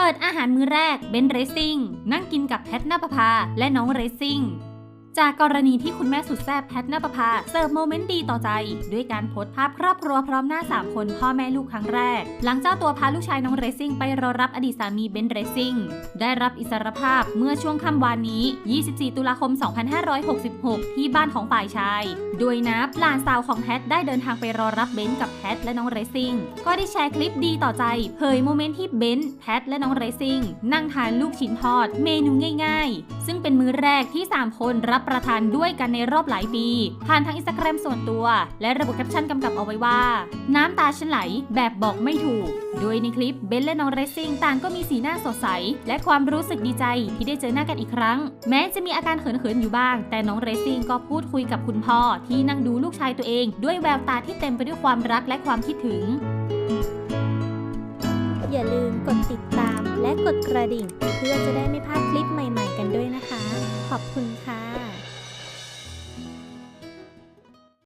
ปิดอาหารมื้อแรกเบนเรซิ่งนั่งกินกับแพทนาภาและน้องเรซิ่ง จากกรณีที่คุณแม่สุดแซ่บแพทนปภาเสิร์ฟโมเมนต์ดีต่อใจ ด้วยการโพสต์ภาพครอบครัวพร้อมหน้า 3 คนพ่อแม่ลูกครั้งแรก หลังเจ้าตัวพาลูกชายน้องเรซิ่งไปรอรับอดีตสามีเบนเรซิ่งได้รับอิสรภาพเมื่อช่วงค่ำวานนี้ 24 ตุลาคม 2566 ที่บ้านของฝ่ายชาย โดยนับหลานสาวของแพทได้เดินทางไปรอรับเบนกับแพทและน้องเรซิ่งก็ได้แชร์คลิปดีต่อใจเผยโมเมนต์ที่เบนแพทและน้องเรซิ่งนั่งทานลูกชิ้นทอด เมนูง่าย ๆ ซึ่งเป็นมื้อแรกที่ 3 คนรับรับประทานด้วยกันในรอบหลายปี ผ่านทางอินสตาแกรมส่วนตัว และระบุแคปชั่นกำกับเอาไว้ว่า น้ำตาฉันไหลแบบบอกไม่ถูก โดยในคลิปเบนและน้องเรซิ่งต่างก็มีสีหน้าสดใส และความรู้สึกดีใจที่ได้เจอหน้ากันอีกครั้ง แม้จะมีอาการเขินๆอยู่บ้าง แต่น้องเรซิ่งก็พูดคุยกับคุณพ่อที่นั่งดูลูกชายตัวเอง ด้วยแววตาที่เต็มไปด้วยความรักและความคิดถึงอย่าลืมกดติดตามและกดกระดิ่ง เพื่อจะได้ไม่พลาดคลิปใหม่ๆกันด้วยนะคะ ขอบคุณค่ะ